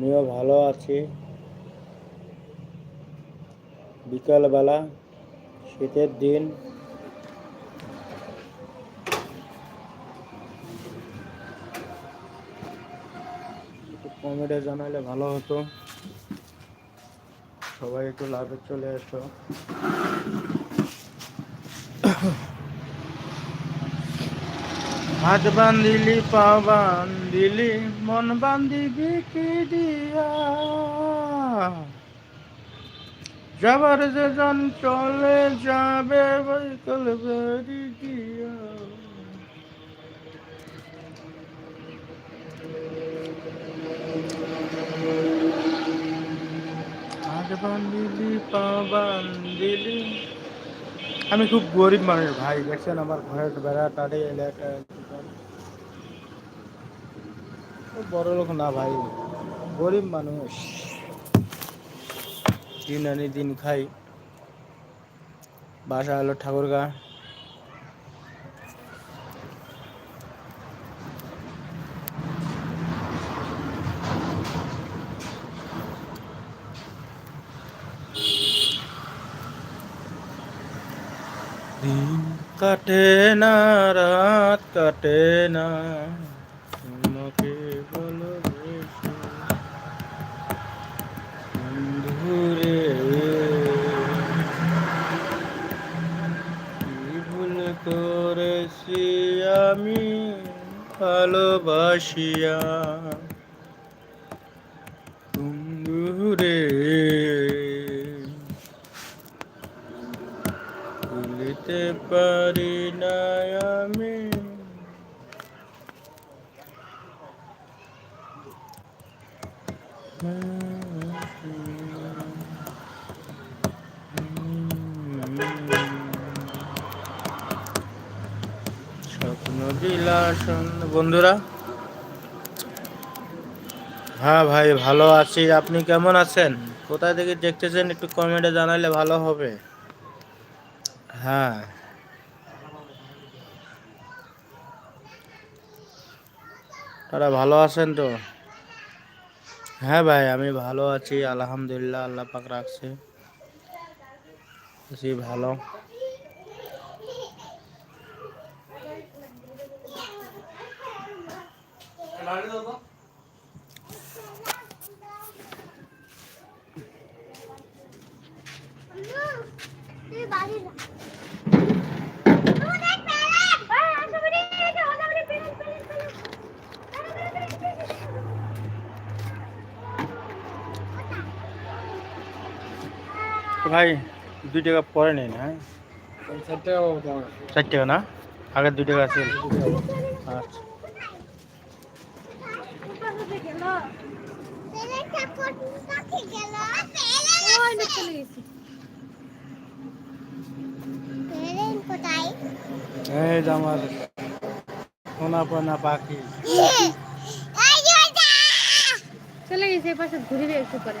আমিও ভালো আছি। বিকালবেলা, শীতের দিন। কমেডি জানালে ভালো হতো। সবাই একটু লাভে চলে এসো। হাত বান্ধিলি, পা বান্ধিলি, মন বান্ধিবি কি দিয়া? যাবার যে জন চলে যাবে, বৈকল বেরি দিয়া। হাত বান্ধিলি, পা বান্ধিলি আমি খুব গরিব মানুষ ভাই, দেখছেন আমার ঘরের বেড়া টাড়ে এলাকা বড় লোক না ভাই, গরিব মানুষ। দিন আনি দিন খাই। বাসা হলো ঠাকুরগা। কাটে না রাত কাটে না। তোমাকে ভালোবেসে বন্ধুরে কি ভুল করেছি আমি? ভালোবাসিয়া বন্ধুরে ভুলিতে পারি না আমি। স্বপ্ন বন্ধুরা? হ্যাঁ ভাই, ভালো আছি। আপনি কেমন আছেন? কোথায় থেকে দেখতেছেন? একটু কমেন্টে জানালে ভালো হবে। হ্যাঁ তারা ভালো আছেন তো হ্যাঁ ভাই আমি ভালো আছি আলহামদুলিল্লাহ আল্লাহ পাক রাখছে আছি ভালো তো ভাই দুই টাকা পরে নেই না? হ্যাঁ চার টাকা না? আগের দুই টাকা আছে আচ্ছা। এই যে আমার সোনা পোনা পাখি। চলে গেছে পাশে ঘুরে একটু পরে।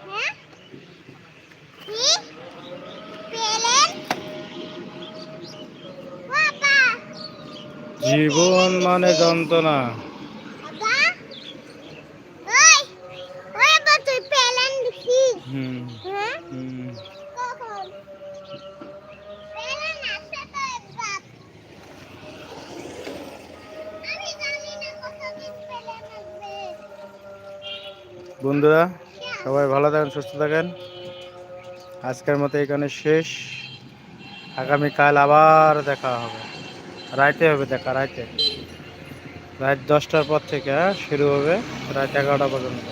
কতদিন মানে যন্ত্রণা। বন্ধুরা সবাই ভালো থাকেন সুস্থ থাকেন। আজকের মতো এখানে শেষ। আগামীকাল আবার দেখা হবে। রাইতে হবে দেখা রাইতে। রাত দশটার পর থেকে হ্যাঁ, শুরু হবে রাত এগারোটা পর্যন্ত।